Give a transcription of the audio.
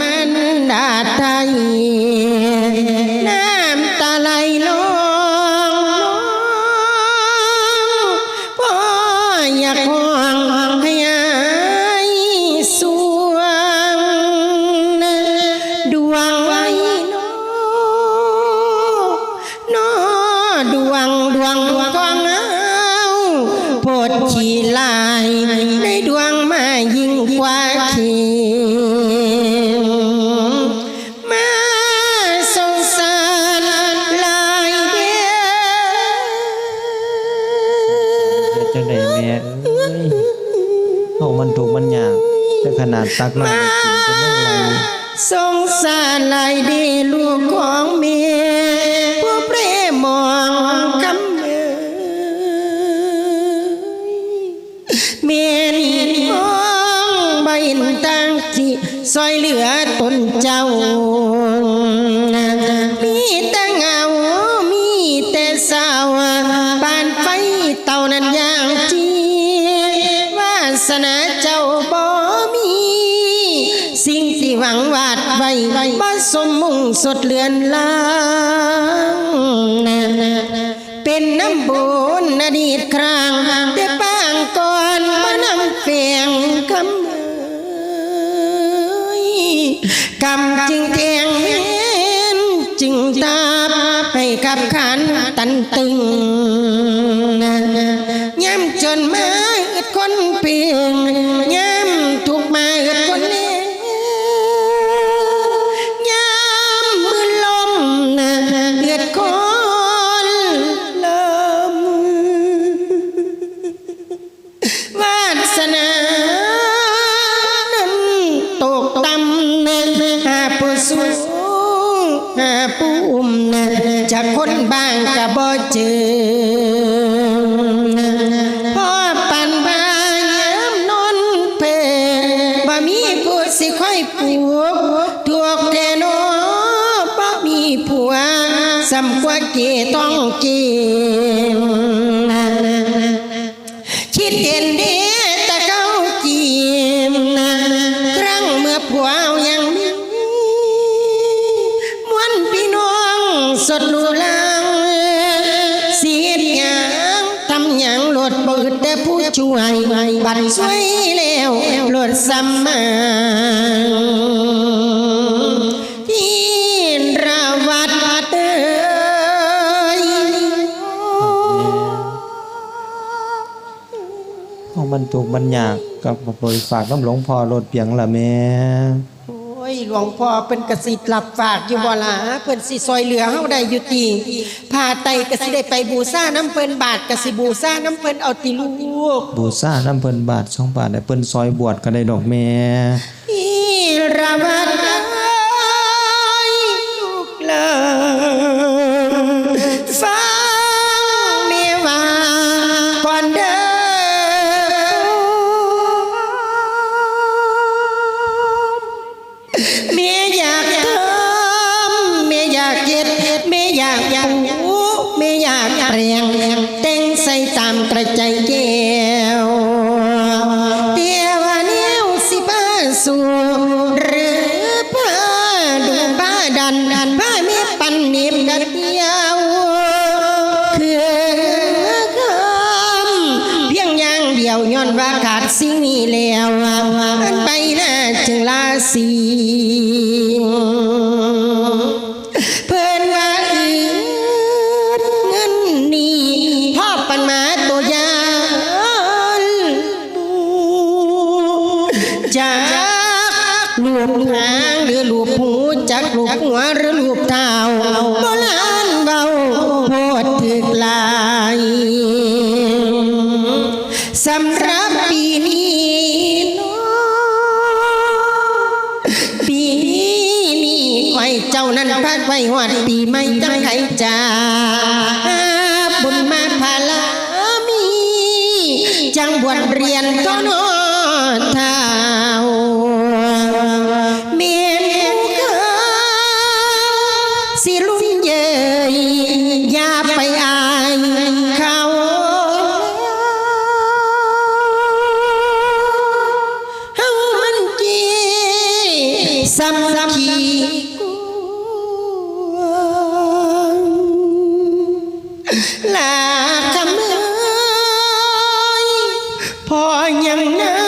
มันดาไทยน้ำตาไหลลงพ่ออยากห้องให้อายสวงดวงไว้นอนอดวงดวงดวงเอาโพดขีลาย ขนาดตักน้ำให้กินก็ยังไหลสงสารลายดีลูกของเมียผู้เปรมองคำเอ่ยเมียนมองใบนตั้งจิซอยเหลือตนเจ้า มีแต่เงา มีแต่สาว วาดไว้บ่สมมุ่งสดเลือนลางเป็นน้ำบุญอดีตครางแต่ปางก่อนมานำเฟียงคำเอ่ยกำจึงแทงเห็นจึงตาไปกับขันตันตึงย้ำจนมาอึดคนเปียง สูงหาผู้อุ้มจากคนบ้างกะบ่เจอพ่อปันบายามนอนเพลบ่มีผู้สิค่อยปลูกถูกแทนอบ่มีผัวสำกว่าเกต้องเก ดลูลังเสียดหยังทำหยังหลดบิดแต่ผู้ช่วยบัดช่วยแล้วหลดซ้ำมาที่ราวัดเอ้ยเฮามันทุกมันยากกับบ่ไปฝากน้ำหลวงพ่อรถเปียงละแม่ ยหลวงพ่อเป็นกสิทธิ์หลับฝากอยู่บ่ล่ะเพิ่นสิซอยเหลือเฮาได้อยู่ติพาไตกสิได้ไปบูชาน้ำเพิ่นบาทกสิบูชาน้ำเพิ่นเอาติลูกบูชาน้ำเพิ่นบาทสองบาทได้เพิ่นซอยบวชก็ได้ดอกแม่อีราวัด เมียอยากทำเมียอยากเย็ดเมียอยากปูเมียอยากเรียงเต้งใส่ตามกระใจแก้วเดียวเนี้ยวสิบ้าสู่หรือผ้าดูผ้าดันดันผ้ามีปันนิบดัดเดียวคือคำเพียงอย่างเดียวย้อนว่าขาดสิ่งนี้แล้วอันไป จึงลาสีเพิ่นว่าอืดเงินนี่พ่อปันมาตัวยานจากลูกหางหรือลูกหูจากลูกหัวหรือลูกเท้าโบราณเบาโพดถึกลายสำหรับปีนี้ จ้านั้นพัดไว้หอดปีไม่จังไขจ้าบุญมาพาลามี จังบวชเรียนก็นอเท้าเมียนผู้เคยสิลุ่นเยยอย่าไปอายเขาเฮามันจีสำคี พอยังนะ